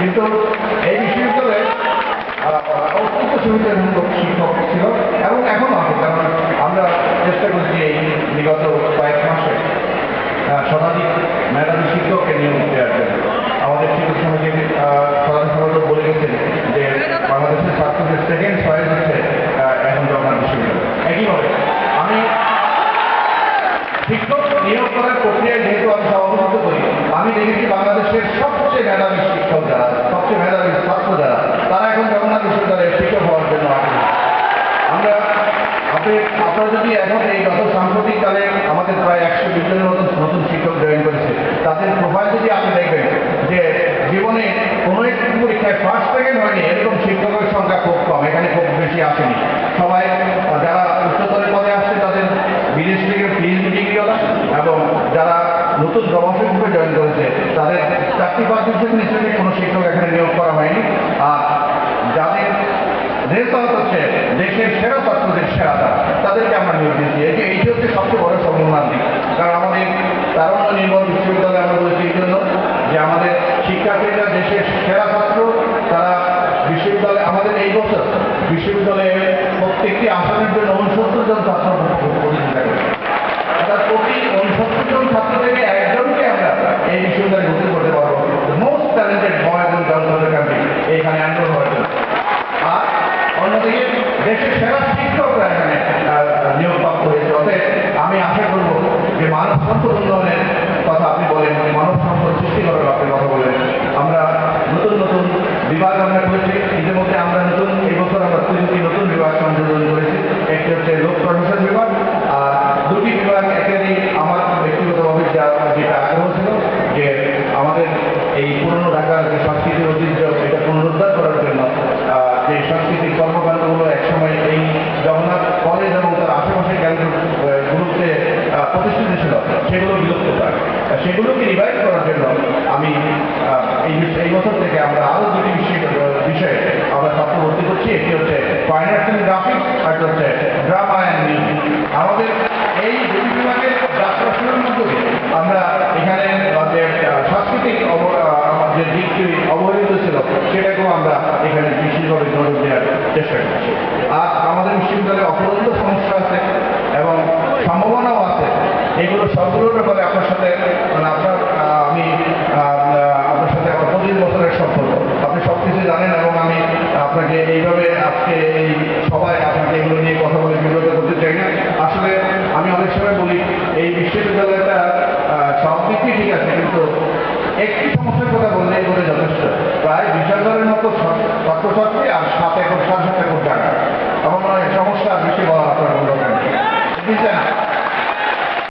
কিন্তু এই বিশ্ববিদ্যালয়ে অত্যন্ত সুবিধাজনক শিক্ষক ছিল এবং এখনও আছে, কারণ আমরা চেষ্টা করছি এই বিগত কয়েক মাসে শতাধিক মেধাবী শিক্ষককে নিয়োগ দেওয়ার জন্য। আমাদের শিক্ষক সমিতির প্রধান বলে গেছেন যে বাংলাদেশের ছাত্রদের সেকেন্ড চয়েস হচ্ছে এখন জগন্নাথ বিশ্ববিদ্যালয়। একইভাবে, আমি শিক্ষক নিয়োগ করার প্রক্রিয়ায় যেহেতু আমি সভাপতিত্ব করি, আমি দেখেছি বাংলাদেশের সবচেয়ে মেধাবী শিক্ষক যারা সবচেয়ে মেধাবী ছাত্র যারা তারা এখন জগন্নাথ বিশ্ববিদ্যালয়ে শিক্ষক হওয়ার জন্য আগ্রহী আমরা, আপনি, আপনারা যদি এখন এই গত সাম্প্রতিককালে আমাদের প্রায় একশো বিশ জনের মতন নতুন শিক্ষক জয়েন করেছে, তাদের প্রোফাইল যদি আপনি দেখবেন যে জীবনে কোনো একটি পরীক্ষায় ফার্স্ট সেকেন্ড হয়নি, এরকম শিক্ষকের সংখ্যা খুব কম, এখানে খুব বেশি আসেনি। সবাই, যারা উচ্চতরের পদে আসছে, তাদের বিদেশ থেকে পিএইচডি ডিগ্রিওয়ালা এবং যারা নতুন প্রবাসী গ্রুপে জয়েন করেছে, তাদের চাকরি পার্টিসের হিসেবে কোনো শিক্ষক এখানে নিয়োগ করা হয়নি আর যাদের রেজাল্ট হচ্ছে দেশের সেরা ছাত্রদের সেরা তারা তাদেরকে আমরা নিয়োগ দিয়েছি এটি এইটি হচ্ছে সবচেয়ে বড় সম্ভাবনার দিক কারণ আমাদের তারুণ্য নির্ভর বিশ্ববিদ্যালয় আমরা বলেছি এই জন্য যে আমাদের শিক্ষার্থীরা দেশের সেরা ছাত্র তারা বিশ্ববিদ্যালয়ে আমাদের এই বছর বিশ্ববিদ্যালয়ে প্রত্যেকটি আসনের জন্য উনসত্তর জন ছাত্র প্রতিযোগিতা করে অর্থাৎ প্রতি উনসত্তর জন ছাত্র থেকে একজনকে আমরা এই বিশ্ববিদ্যালয়ে ভর্তি করতে পারব মোস্ট ট্যালেন্টেড বয় এবং গার্লসের কান্ট্রি এইখানে এনরোল হওয়ার জন্য আর অন্যদিকে দেশের সেরা শিক্ষকরা এখানে আহ, নিয়োগপ্রাপ্ত হয়েছে অতএব আমি আশা করব যে মানব সম্পদ উন্নয়নের কথা আপনি বলেন মানব সম্পদ সৃষ্টি করার আপনি কথা বলেন আমরা নতুন নতুন বিভাগ আমরা করেছি ইতিমধ্যে আমরা নতুন এই বছর আমরা তিনটি নতুন বিভাগ সংযোজন করেছি একটি হচ্ছে লোক প্রশাসন বিভাগ আর দুটি বিভাগ একেরই আমার ব্যক্তিগতভাবে যা- যেটা আগ্রহ ছিল যে আমাদের এই পুরনো ঢাকার যে সংস্কৃতির ঐতিহ্য এটা পুনরুদ্ধার করার জন্য আহ, যে সাংস্কৃতিক কর্মকাণ্ডগুলো একসময় এই জগন্নাথ কলেজ এবং তার আশেপাশে কেন্দ্র গুরুত্বে প্রতিষ্ঠিত ছিল সেগুলো বিলুপ্ত পায় সেগুলোকে রিভাইভ করার জন্য আমি এই বছর থেকে আমরা আরও দুটি বিষয়ে আমরা ছাত্র ভর্তি করছি। একটি হচ্ছে ফাইন আর্টস অ্যান্ড গ্রাফিক্স আর হচ্ছে ড্রামা অ্যান্ড মিউজিক আমাদের এই দুটি বিভাগের যাত্রা মধ্যে আমরা এখানে যে সাংস্কৃতিক যে দিকটি অবহেলিত ছিল, সেটাকেও আমরা এখানে বিশেষভাবে নজর দেওয়ার চেষ্টা করছি। আর আমাদের বিশ্ববিদ্যালয়ে অপরন্ত সমস্যা আছে এবং সম্ভাবনাও আছে এগুলো সবগুলোর ব্যাপারে আপনার সাথে মানে আপনার আমি আপনার সাথে আমার পঁচিশ বছরের সম্পর্ক। আপনি সব কিছু জানেন এবং আমি আপনাকে এইভাবে আজকে এই সবাই আপনাকে এগুলো নিয়ে কথা বলে বিব্রত করতে চাই না। আসলে আমি অনেক সময় বলি, এই বিশ্ববিদ্যালয়টা সব দিকই ঠিক আছে, কিন্তু একটি সমস্যার কথা বললেই বলে যথেষ্ট প্রায় বিশ মতো ছাত্রছাত্রী আর সাত একর